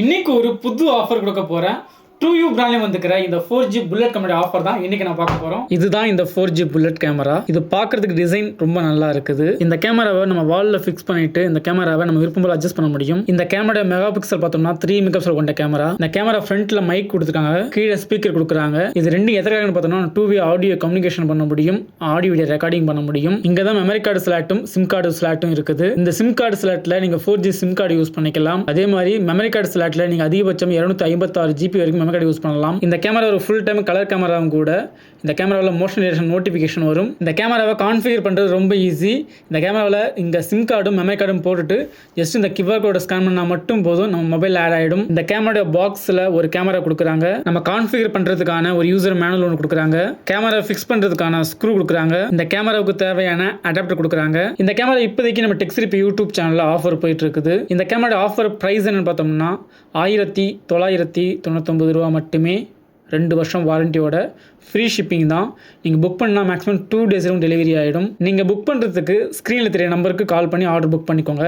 இன்னைக்கு ஒரு புது ஆஃபர் கொடுக்க போறேன். டூ யூ பிராண்ட்ல வந்துக்கிற இந்த four G bullet camera offer தான் இன்னைக்கு நான் பார்க்க போறோம். இதுதான் இந்த ஃபோர் ஜி புல்லட் கேமரா இது பார்க்குறதுக்கு டிசைன் ரொம்ப நல்லா இருக்குது. இந்த கேமராவை நம்ம வால்ல ஃபிக்ஸ் பண்ணிட்டு இந்த கேமராவை நம்ம விருப்பம் போல அட்ஜஸ்ட் பண்ண முடியும். இந்த கேமரா மெகா பிக்சல் பார்த்தோம்னா த்ரீ மெகா பிக்சல் கொண்ட கேமரா இந்த கேமரா ஃப்ரண்ட்ல மைக் கொடுத்துருக்காங்க. கீழே ஸ்பீக்கர் கொடுக்குறாங்க. இது ரெண்டு எதற்காக பார்த்தோம்னா டூ வே ஆடியோ கம்யூனிகேஷன் பண்ண முடியும். ஆடியோ வீடியோ ரெக்கார்டிங் பண்ண முடியும். இங்க தான் மெமரி கார்டு ஸ்லாட்டும் சிம் கார்டு ஸ்லாட்டும் இருக்குது. இந்த சிம் கார்டு ஸ்லாட்ல நீங்க four G sim card use பண்ணிக்கலாம். அதே மாதிரி மெமரி கார்டு ஸ்லாட்ல நீங்க அதிகபட்சம் இருநூத்தி ஐம்பத்தாறு ஜிபி வரைக்கும் மெமரி கார்டு யூஸ் பண்ணலாம். இந்த கேமரா ஒரு ஃபுல் டைம் கலர் கேமராவும் கூட. இந்த கேமராவில் மோஷன் டிடெக்ஷன் நோட்டிஃபிகேஷன் வரும். இந்த கேமராவை கான்ஃபிகர் பண்ணுறது ரொம்ப ஈஸி இந்த கேமராவில் இங்கே சிம் கார்டும் மெமரி கார்டும் போட்டுட்டு ஜஸ்ட் இந்த கியூஆர் கோடை ஸ்கேன் பண்ணால் மட்டும் போதும். நம்ம மொபைல் ஆட் ஆகிடும் இந்த கேமரா பாக்ஸில் ஒரு கேமரா கொடுக்குறாங்க. நம்ம கான்ஃபிகர் பண்ணுறதுக்கான ஒரு யூசர் மேனுவல் ஒன்று கொடுக்குறாங்க. கேமரா ஃபிக்ஸ் பண்ணுறதுக்கான ஸ்க்ரூ கொடுக்குறாங்க. இந்த கேமராவுக்கு தேவையான அடாப்டர் கொடுக்குறாங்க. இந்த கேமரா இப்போதைக்கு நம்ம டெக்ஸ்ரிப் யூடியூப் சேனலில் ஆஃபர் போயிட்டு இருக்குது. இந்த கேமரா ஆஃபர் ப்ரைஸ் என்னன்னு பார்த்தோம்னா ஆயிரத்தி தொள்ளாயிரத்தி தொண்ணூத்தொம்பது ரூபா மட்டுமே ரெண்டு வருஷம் வாரண்டியோட ஃப்ரீ ஷிப்பிங் தான். நீங்கள் புக் பண்ணால் மேக்ஸிமம் டூ டேஸிலும் டெலிவரி ஆகிடும் நீங்கள் புக் பண்ணுறதுக்கு ஸ்க்ரீனில் தெரிய நம்பருக்கு கால் பண்ணி ஆர்டர் புக் பண்ணிக்கோங்க.